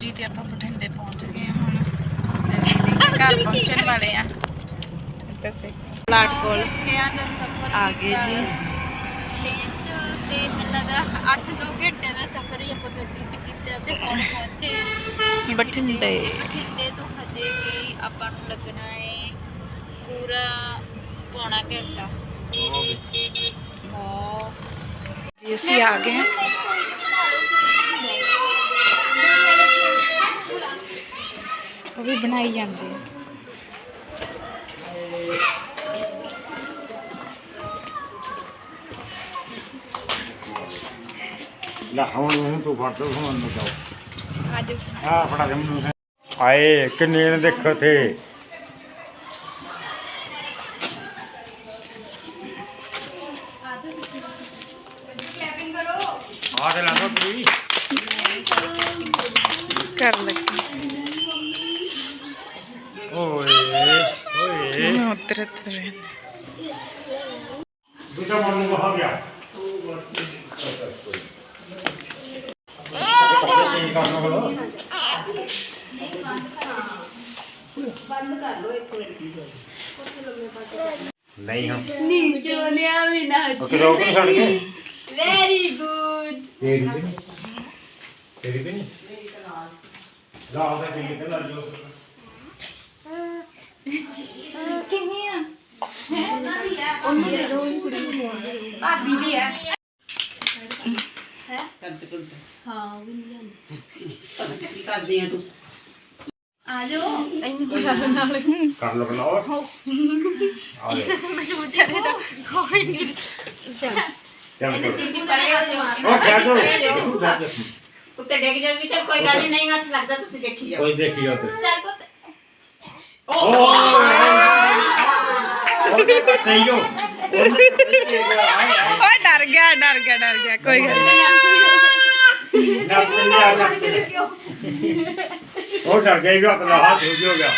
ਜੀ ਤੇ ਆਪਾਂ ਬਠਿੰਡੇ ਪਹੁੰਚ ਗਏ ਹੁਣ। ਤੇ ਘਰ ਪਹੁੰਚਣ ਵਾਲੇ ਆ। ਤੇ ਪਲਾਟ ਕੋਲ ਘੰਟਿਆਂ ਦਾ ਸਫ਼ਰ ਆ ਗਏ ਜੀ। ਤੇ ਮੈਨੂੰ ਲੱਗਾ 8-9 ਘੰਟੇ ਦਾ ਸਫ਼ਰ ਹੀ ਆਪਾਂ ਗੱਡੀ 'ਚ ਕੀਤਾ ਤੇ ਹੁਣ ਪਹੁੰਚੇ ਬਠਿੰਡੇ। ਬਠਿੰਡੇ ਤੋਂ ਹਜੇ ਵੀ ਆਪਾਂ ਨੂੰ ਲੱਗਣਾ ਹੈ ਪੂਰਾ ਪੌਣਾ ਘੰਟਾ। ਜੀ ਅਸੀਂ ਆ ਗਏ ਹਾਂ। ਉਹ ਵੀ ਬਣਾਈ ਜਾਂਦੇ ਆ। ਲੈ ਹੁਣ ਉਹਨੂੰ ਤੂੰ ਫੜ ਤੋ ਹੁਣ ਨੂੰ ਜਾਓ ਅੱਜ ਆ ਫੜਾ ਦੇ ਮੈਨੂੰ। ਆਏ ਕਿੰਨੇ ਨੇ ਦੇਖੋ ਤੇ ਆ ਦੇ ਲਾਂਗਾ ਕੁੜੀ ਕਰ ਲੱਗੀ ਓਏ ਓਏ ਮੈਂ ਉੱਤਰ ਉੱਤਰ ਦੂਜਾ ਮਨ ਨੂੰ ਕਹਾ ਗਿਆ ਨਹੀਂ ਹਾਂ ਨੀਚੋਂ ਲਿਆ ਵੀ ਨਾ ਗਏ ਵੈਰੀ ਗੁੱਡ ਤੇਰੀ ਤੇ ਨਹੀਂ। ਤੇਰੀ ਤੇ ਨਹੀਂ। ਲਾ ਉਹਦਾ ਕਿੰਨੇ ਤੇ ਲੱਗ ਜੋ ਕਿਵੇਂ ਆ ਭਾਬੀ ਦੀ ਆ ਹਾਂ? ਉਹ ਵੀ ਨਹੀਂ ਜਾਂਦੀ। ਆ ਜਾਓ। ਕਰ ਲੋ ਬਣਾਓ ਆ ਲੈ ਮੈਨੂੰ ਵਿਚਾਰੇ ਦਾ ਕੋਈ ਨਹੀਂ। ਚੱਲ। ਚੱਲ ਕਰੋ ਚੀਚੀ ਪਰੇ ਹੋ ਜਾਓ ਉਹ ਖਿਆ ਕਰੋ ਉੱਤੇ ਡਿੱਗ ਜਾਊਗੀ ਚੱਲ ਕੋਈ ਗੱਲ ਨੀ, ਨਹੀਂ ਹੱਥ ਲੱਗਦਾ ਤੁਸੀਂ ਦੇਖੀ ਜਾਓ ਕੋਈ ਦੇਖੀ ਤੇ ਚੱਲ ਪੁੱਤ ਓ ਨਹੀਂ ਜੋ ਓਏ ਡਰ ਗਿਆ ਡਰ ਗਿਆ ਡਰ ਗਿਆ ਕੋਈ ਗੱਲ ਨੀ। ਨਾ ਉਹ ਡਰ ਗਿਆ ਵੀ ਹੱਥ ਲਾ ਹੱਥ ਹੋ ਗਿਆ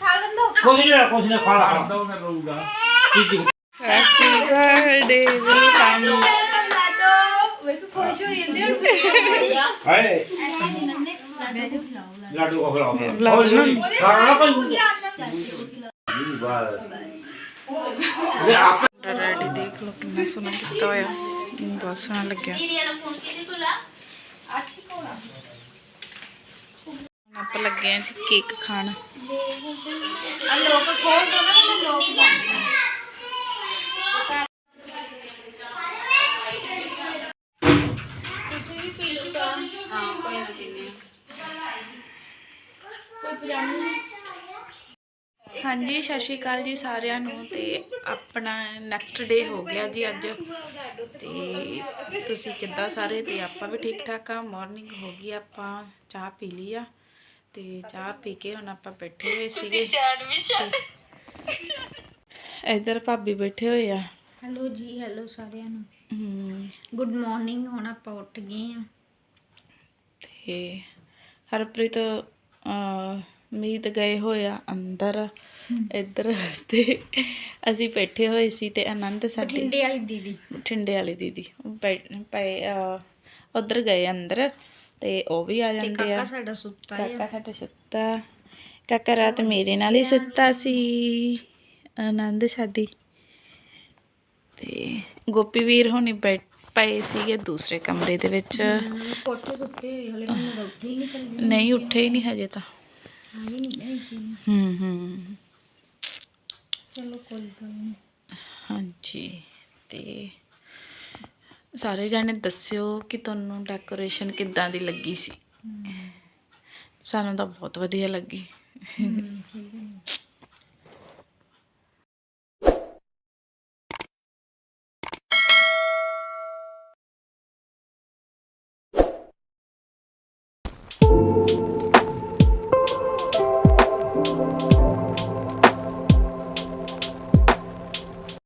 ਖਾ ਲੰਦੋ ਕੁਝ ਨਹੀਂ ਕੁਝ ਨਹੀਂ ਖਾ ਲਾ ਕਰਦਾ ਉਹਨੇ ਰਹੂਗਾ ਹੈਪੀ ਬਰਥਡੇ ਹਾਏ। ਲਾਡੂ ਕੋ ਖਲਾਓ ਬਸ ਇਹ ਆਪ ਰੈਡੀ ਦੇਖ ਲਓ ਕਿੰਨਾ ਸੋਹਣਾ ਕੀਤਾ ਹੋਇਆ। ਬਹੁਤ ਸੋਹਣਾ ਲੱਗਿਆ। ਆਪਾਂ ਲੱਗੇ ਆ ਜੀ ਕੇਕ ਖਾਣ। ਆ ਲੋਕ ਖੋਲ ਦੋ ਨਾ ਲੋਕ ਤੁਸੀਂ ਵੀ ਪੀ ਲਓ ਤਾਂ ਹਾਂ ਕੋਈ ਨਾ ਪੀਨੇ ਹਾਂਜੀ ਸਤਿ ਸ਼੍ਰੀ ਅਕਾਲ ਜੀ ਸਾਰਿਆਂ ਨੂੰ ਤੇ ਆਪਣਾ ਨੈਕਸਟ ਡੇ ਹੋ ਗਿਆ ਜੀ ਅੱਜ। ਤੇ ਤੁਸੀਂ ਕਿੱਦਾਂ ਸਾਰੇ? ਤੇ ਆਪਾਂ ਵੀ ਠੀਕ ਠਾਕ ਆ ਮਾਰਨਿੰਗ ਹੋ ਗਈ ਆਪਾਂ ਚਾਹ ਪੀ ਲਈ ਆ। ਤੇ ਚਾਹ ਪੀ ਕੇ ਹੁਣ ਆਪਾਂ ਬੈਠੇ ਹੋਏ ਸੀਗੇ। ਇੱਧਰ ਭਾਬੀ ਬੈਠੇ ਹੋਏ ਆ। ਹੈਲੋ ਜੀ ਹੈਲੋ ਸਾਰਿਆਂ ਨੂੰ। ਗੁੱਡ ਮਾਰਨਿੰਗ ਹੁਣ ਆਪਾਂ ਉੱਠ ਗਏ ਆ। ਤੇ ਹਰਪ੍ਰੀਤ ਮੀਤ ਗਏ ਹੋਏ ਆ ਅੰਦਰ। ਇੱਧਰ ਤੇ ਅਸੀਂ ਬੈਠੇ ਹੋਏ ਸੀ ਤੇ ਆਨੰਦ ਸਾਡੀ ਠੰਡੇ ਵਾਲੀ ਦੀਦੀ। ਠਿੰਡੇ ਵਾਲੀ ਦੀਦੀ। ਬੈ- ਪਏ ਉਧਰ ਗਏ ਅੰਦਰ ਤੇ ਉਹ ਵੀ ਆ ਤੇ ਜਾਂਦੇ ਕਾਕਾ ਆ ਸਾਡਾ ਸੁੱਤਾ ਕਾਕਾ ਸਾਡਾ ਸੁੱਤਾ। ਕਾਕਾ ਰਾਤ ਮੇਰੇ ਨਾਲ ਹੀ ਸੁੱਤਾ ਸੀ। ਆਨੰਦ ਸਾਡੀ। ਤੇ ਗੋਪੀ ਵੀਰ ਹੋਣੀ ਬੈ- ਪਏ ਸੀਗੇ ਦੂਸਰੇ ਕਮਰੇ ਦੇ ਵਿੱਚ। ਕੋਠੇ ਸੁੱਤੇ ਹੋਏ, ਹਲੇ ਮੈਨੂੰ ਉੱਠੇ ਹੀ ਨਹੀਂ ਉੱਠੇ ਹੀ ਨਹੀਂ ਹਜੇ ਤਾਂ। ਹੂੰ ਹੂੰ ਚਲੋ ਕੋਈ ਗੱਲ ਨਹੀਂ ਹਾਂਜੀ ਤੇ ਸਾਰੇ ਜਾਣੇ ਦੱਸਿਓ ਕਿ ਤੁਹਾਨੂੰ ਡੈਕੋਰੇਸ਼ਨ ਕਿੱਦਾਂ ਦੀ ਲੱਗੀ ਸੀ? ਸਾਨੂੰ ਤਾਂ ਬਹੁਤ ਵਧੀਆ ਲੱਗੀ।